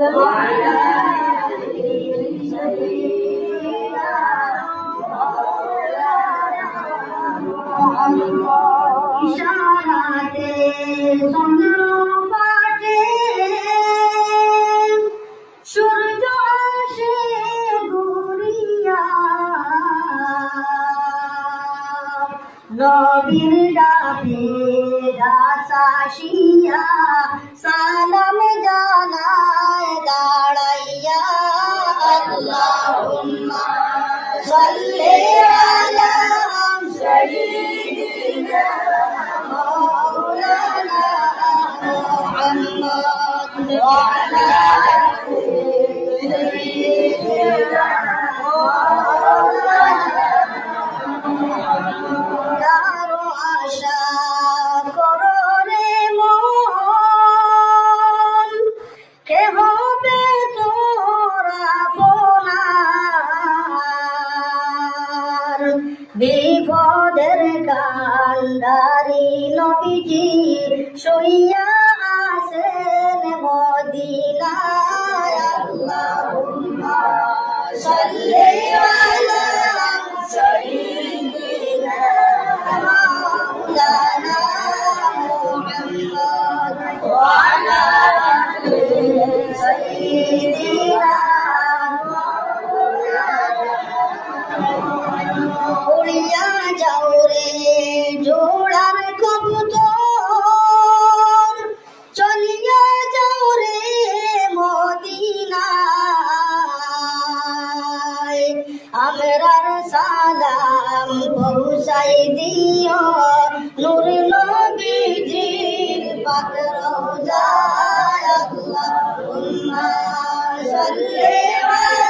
وعلى آله سيدنا مولانا محمد إشارة صدر فاتح গোবিন্দা দাসাশিয়া সালাম জানায় দাঁড়াইয়া। আল্লাহুম্মা সাল্লি আলা সাইয়্যিদিনা আখরার সালাম পৌঁছাই দিও নূর নবীজির পাক রওজায় আল্লাহুম্মা সাল্লি আলা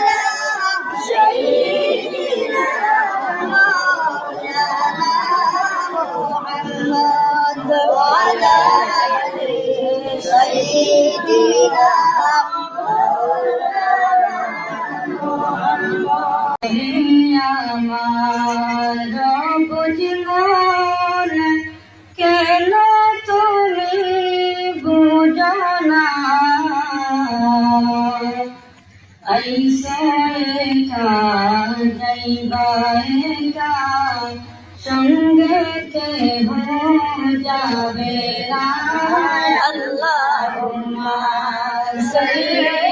Brasil.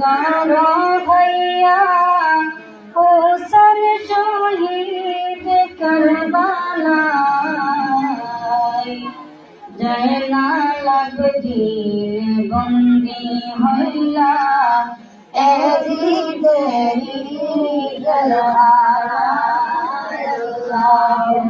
গানা ভাইয়া হোসন শহীদ করবালায় জয়নাল আবদিন বন্দি হইলা এজিদেরি গলহারায় আল্লাহুম্মা সাল্লি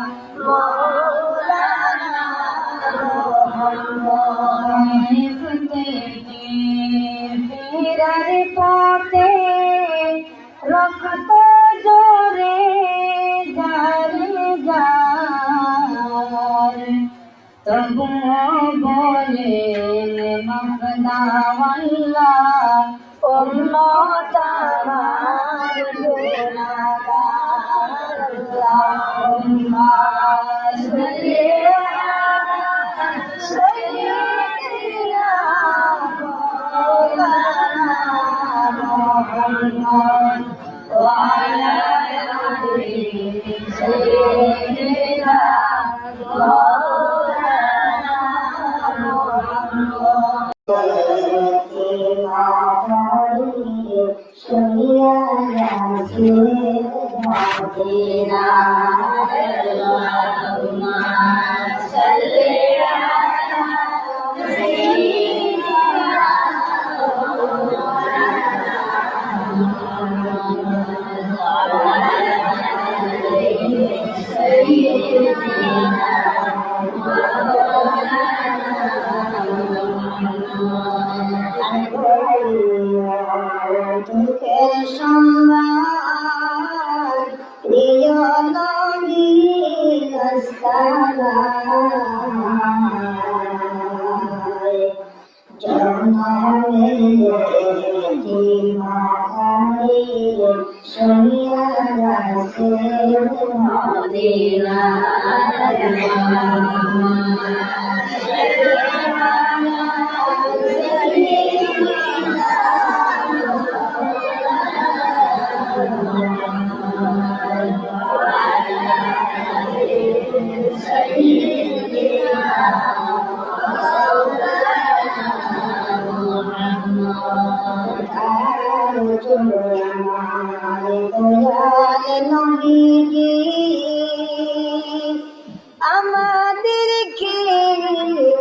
আমাদেরকে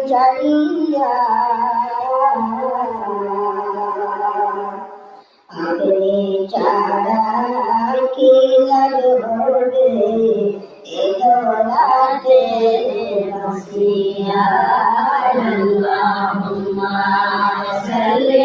জানিয়া? আপনি চারা কি লাগবে? এ দোলাতে বসিয়া আল্লাহুম্মা সাল্লি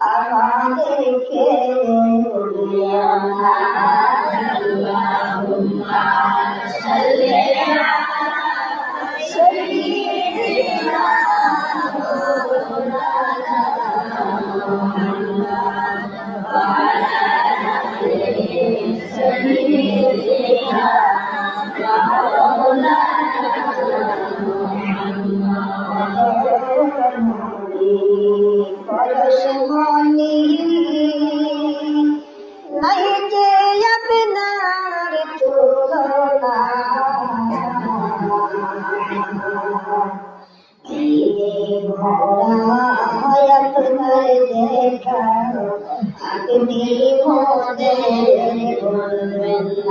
Allahumma salli ala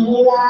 Yeah.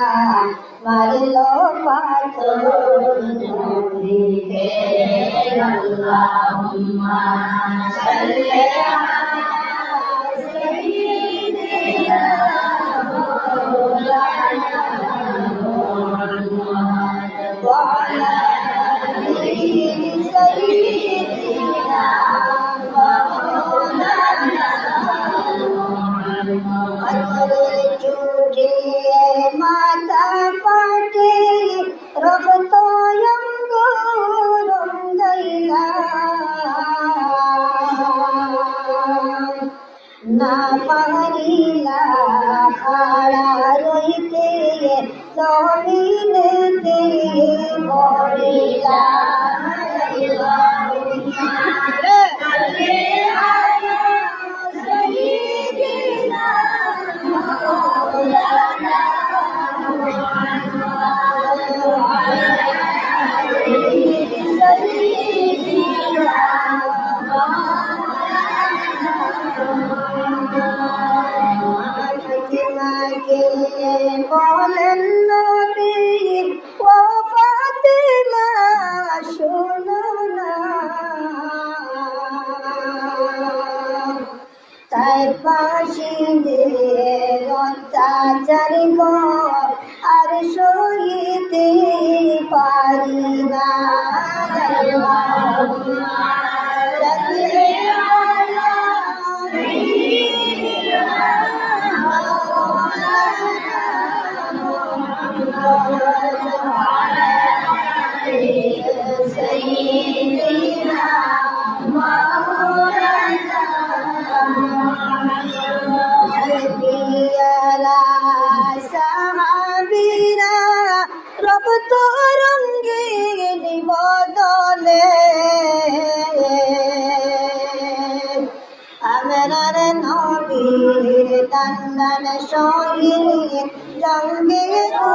আমরার নবীর দান্দান শহীদ জঙ্গে ও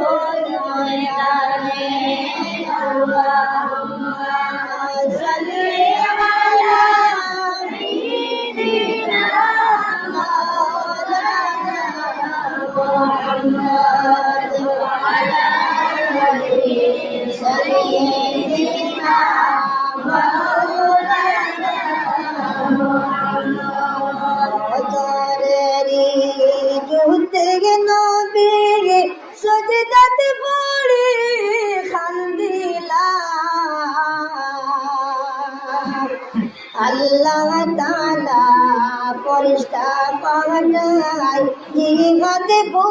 ময়দানে দেবো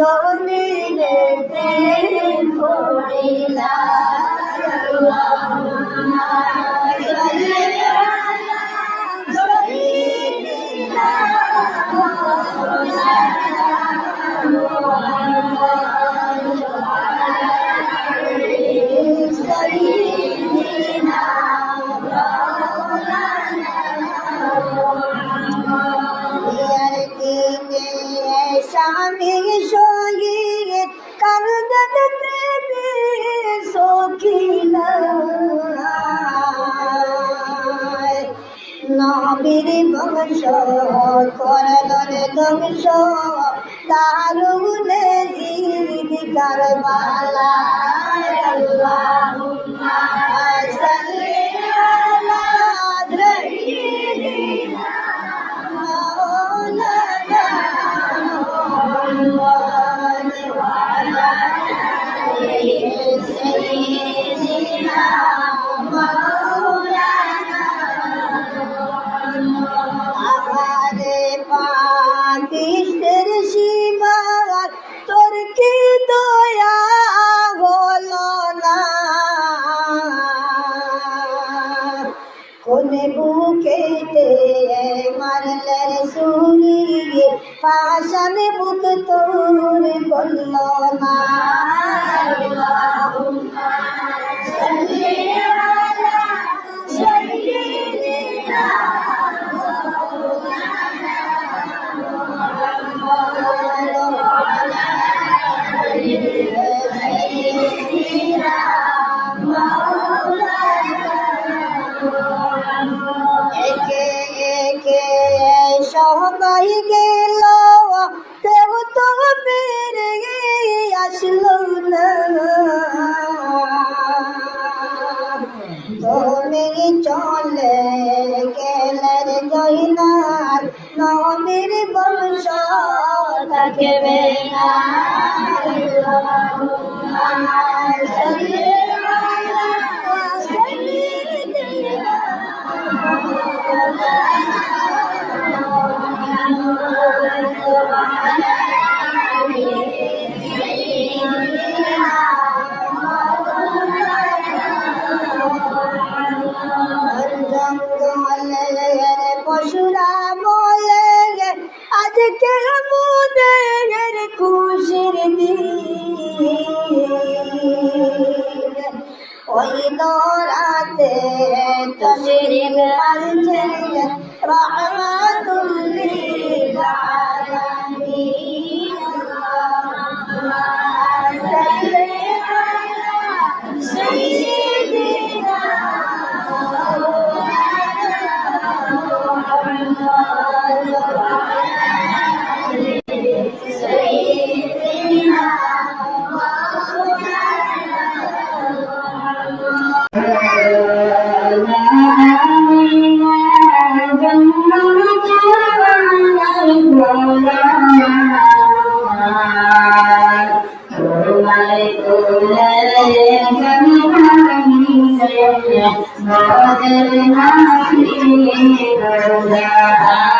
Dora. Lalo. সামনে তোমার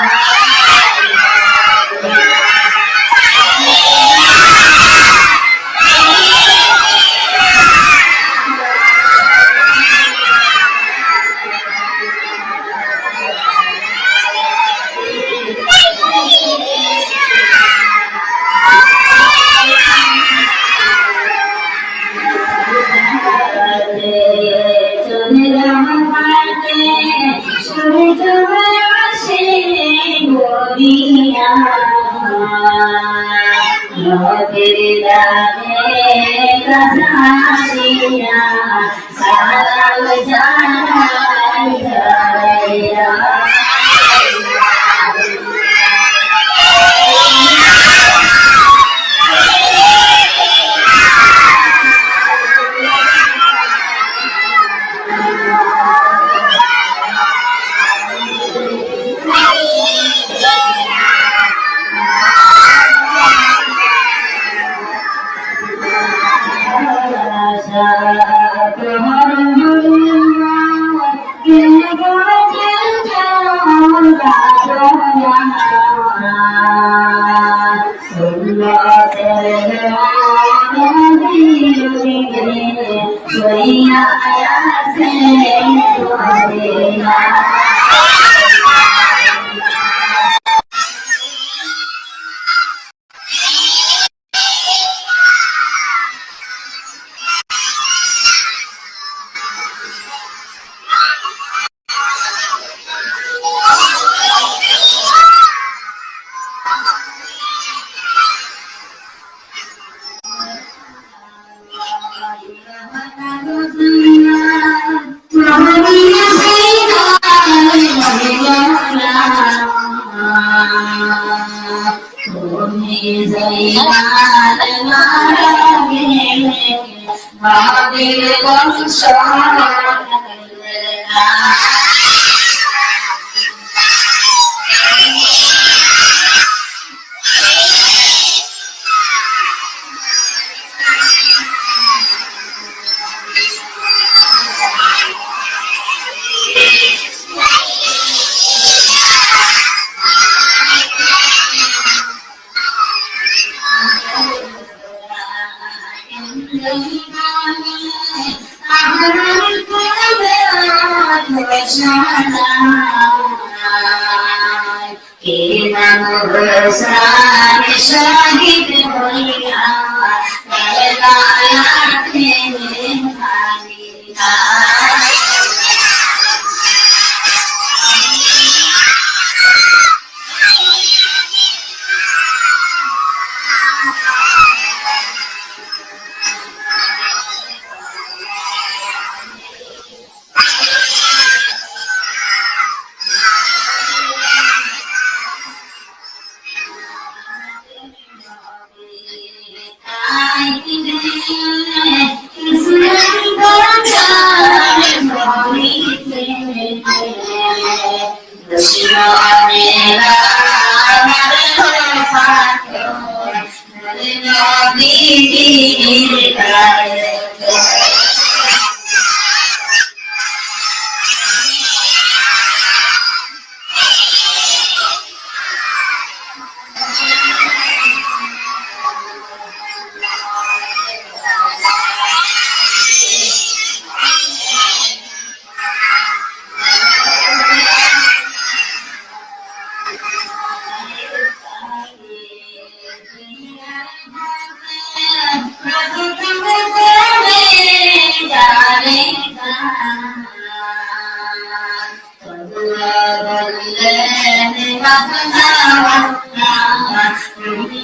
Thank you.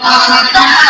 ওই